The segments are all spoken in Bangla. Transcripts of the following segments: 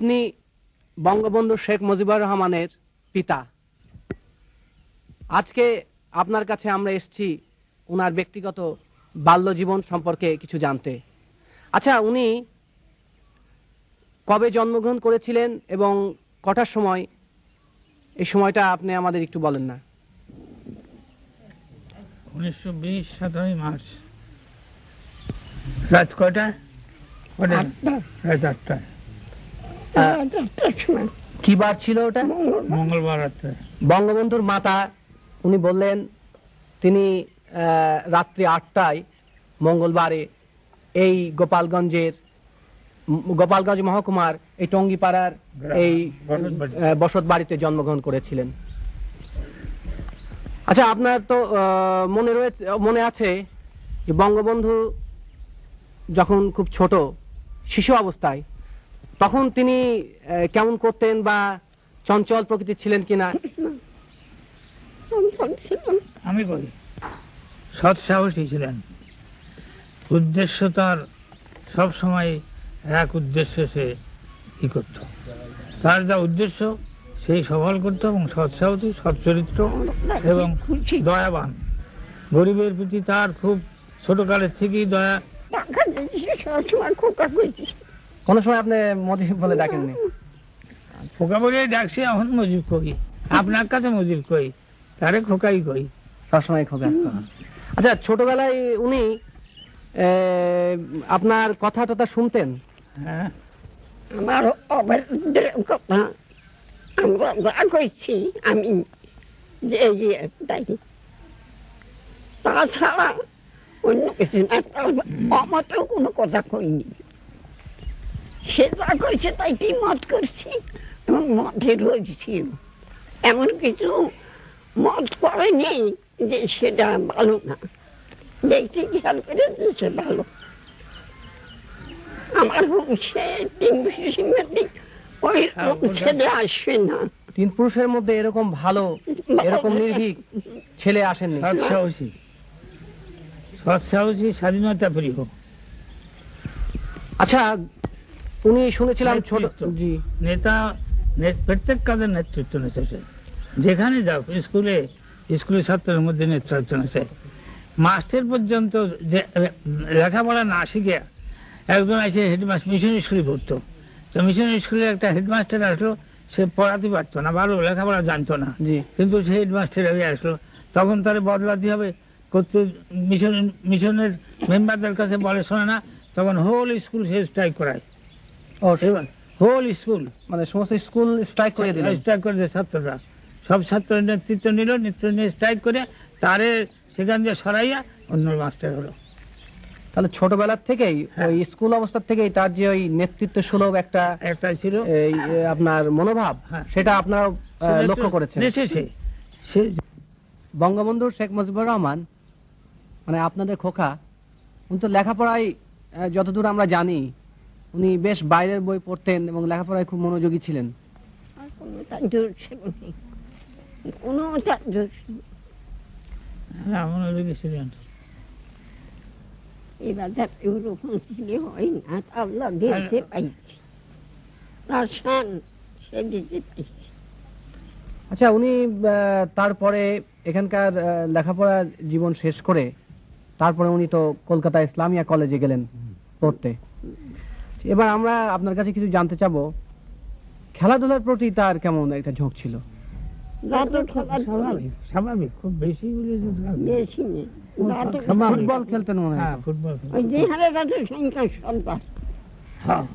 আপনি বঙ্গবন্ধু শেখ মুজিবুর রহমানের পিতা। আজকে আপনার কাছে আমরা এসেছি ওনার ব্যক্তিগত বাল্য জীবন সম্পর্কে কিছু জানতে। আচ্ছা উনি কবে জন্মগ্রহণ করেছিলেন এবং কটার সময়? এই সময়টা আপনি আমাদের একটু বলেন না। উনিশশো বিশ সতেরোই মার্চ। রাত কয়টা? কটা? রাত আটটায়। কি বার ছিল ওটা? মঙ্গলবার। বঙ্গবন্ধুর মাতা উনি বললেন তিনি আহ, রাত্রি আটটায় মঙ্গলবারে এই গোপালগঞ্জের গোপালগঞ্জ মহকুমার এই টঙ্গিপাড়ার এই বসত বাড়িতে। জন্মগ্রহণ করেছিলেন। আচ্ছা আপনার তো আহ, মনে রয়েছে মনে আছে যে বঙ্গবন্ধু যখন খুব ছোট শিশু অবস্থায় তখন তিনি কেমন করতেন বা চঞ্চল প্রকৃতির ছিলেন কিনা? আমি করি সৎ সাহসী ছিলেন। উদ্দেশ্য তার সব সময় এক উদ্দেশ্য সে ই করত। তার যা উদ্দেশ্য সেই সফল করত এবং সৎ সাহসী সৎ চরিত্র এবং দয়াবান। গরিবের প্রতি তার খুব ছোটকালের থেকেই দয়া কোন সময় আপনি মোদি বলে ডাকেননি। খোকা বলে ডাকছি এখন মজুর করি। আপনার কাছে মজুর কই তারে খোকাই কই সবসময় খোঁজা আচ্ছা ছোটবেলায় উনি আহ, আপনার কথা টথা শুনতেন? হ্যাঁ। আমার কথা আমরা কইছি আমি যে তাই তাছাড়া অন্য কিছু না তার কোনো কথা কইনি। সে যা কইছে তাই কি মত করছি? এবং মতে রয়েছি এমন কিছু মত করেনি যে সেটা ভালো না। দেখছি খেয়াল করে যে সে ভালো। আমার বংশে তিন সিংহাতি ওই ছেলে আসবে না। তিন পুরুষের মধ্যে এরকম ভালো এরকম নির্ভীক ছেলে আসেননি। সৎ সাহসী সৎ সাহসী স্বাধীনতা প্রিয়। আচ্ছা উনি শুনেছিলাম ছোট জি। নেতা প্রত্যেক কাজের নেতৃত্ব নেছে যেখানে যাও স্কুলে স্কুলের ছাত্রের মধ্যে নেতৃত্ব নেছে মাস্টার পর্যন্ত যে লেখাপড়া না শিখে একজন আছে হেডমাস্টার মিশন স্কুলে পড়তো। তো মিশন স্কুলে একটা হেডমাস্টার আসলো সে পড়াতে পারতো না ভালো লেখাপড়া জানতো না। জি। কিন্তু সে হেডমাস্টার হয়ে আসলো। তখন তারে বদলাতে হবে। করতে মিশন মিশনের মেম্বারদের কাছে বলে শোনে না তখন হোল স্কুল সে স্ট্রাইক করায়। হোল স্কুল মানে সমস্ত স্কুল স্ট্রাইক করে দিলেন। স্ট্রাইক করে দেয় ছাত্ররা। সব ছাত্র নেতৃত্ব নিল নেতৃত্ব নিয়ে স্ট্রাইক করে তারে সেখান দিয়ে সরাইয়া অন্য মাস্টার হলো। তাহলে ছোটবেলার থেকেই হ্যাঁ। ওই স্কুল অবস্থা থেকেই তার যে ওই নেতৃত্ব সুলভ একটা একটা ছিল। এই আপনার মনোভাব হ্যাঁ। সেটা আপনার লক্ষ্য করেছেন। বঙ্গবন্ধু শেখ মুজিবুর রহমান মানে আপনাদের খোকা উনি তো লেখাপড়ায় যতদূর আমরা জানি উনি বেশ বাইরের বই পড়তেন এবং লেখাপড়ায় খুব মনোযোগী ছিলেন। আর কোনো তার দোষ নেই। কোনো তার দোষ নেই। হ্যাঁ মনোযোগী ছিলেন। এবার তার ওরকম ছেলে হয় না তা আল্লাহ দিয়েছে পাইছি। তার শান সে দিতে পাইছি আচ্ছা উনি আহ, তারপরে এখানকার আহ, লেখাপড়া জীবন শেষ করে তারপরে উনি তো কলকাতা ইসলামিয়া কলেজে গেলেন পড়তে। এবার আমরা আপনার কাছে কিছু জানতে চাবো খেলাধুলার প্রতি তার কেমন একটা ঝোঁক ছিল? স্বাভাবিক স্বাভাবিক খুব বেশি। ফুটবল খেলতেন মনে হয়। ফুটবল যে হারে যত সংখ্যা সন্তান হ্যাঁ।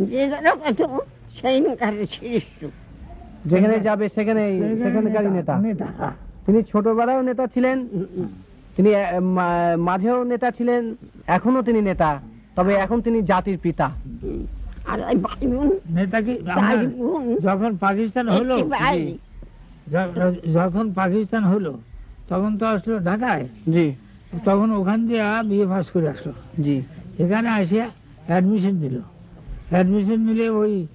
যে যারা কত সেই কারে শ্রেষ্ঠ। যেখানে যাবে সেখানে সেখানকারই নেতা। তিনি ছোটবেলায়ও নেতা ছিলেন তিনি মা- মাঝেও নেতা ছিলেন এখনও তিনি নেতা। তবে এখন তিনি জাতির পিতা। যখন পাকিস্তান হলো যখন পাকিস্তান হলো তখন তো আসলো ঢাকায়। জি। তখন ওখান দিয়ে বিয়ে পাস করে আসলো। জি। এখানে আসে অ্যাডমিশন দিল অ্যাডমিশন নিলে ওই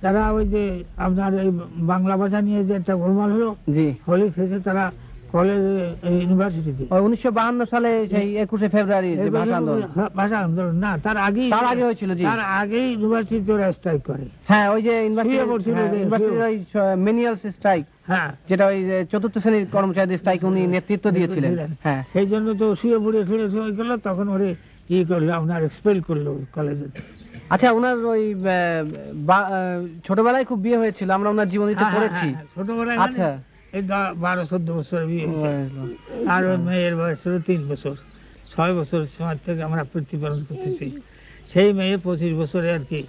তারা ওই যে আপনার এই বাংলা ভাষা নিয়ে যে একটা গোলমাল হলো জি। হলে শেষে তারা কলেজে ইউনিভার্সিটিতে উনিশশো সালে সেই একুশে ফেব্রুয়ারি ভাষা আন্দোলন। হ্যাঁ, ভাষা আন্দোলন। না তার আগেই তার আগে হয়েছিল জি। তার আগেই ইউনিভার্সিটিতে ওরা স্ট্রাইক করে। হ্যাঁ ওই যে ইউনিভার্সিটি শুয়ে পড়ছিল যে, ইউনিভার্সিটির ওই মেনিয়ালস স্ট্রাইক হ্যাঁ। যেটা ওই চতুর্থ শ্রেণির কর্মচারীদের স্ট্রাইক উনি নেতৃত্ব দিয়েছিলেন। হ্যাঁ। সেই জন্য তো শুয়ে পড়ে ফিরে হয়ে গেল তখন ওরে ই করল আপনার এক্সপেল করল কলেজে আচ্ছা ওনার ওই ছোটবেলায় খুব বিয়ে হয়েছিল আমরা ওনার জীবনীতে হ্যাঁ, পড়েছি। হ্যাঁ, হ্যাঁ, ছোটবেলায় আচ্ছা। মানে এই বারো চোদ্দ বছর বিয়ে আর ওর মেয়ের বয়স হলো তিন বছর। ছয় বছর সময় থেকে আমরা প্রতিপালন করতেছি। সেই মেয়ে পঁচিশ বছরে আর কি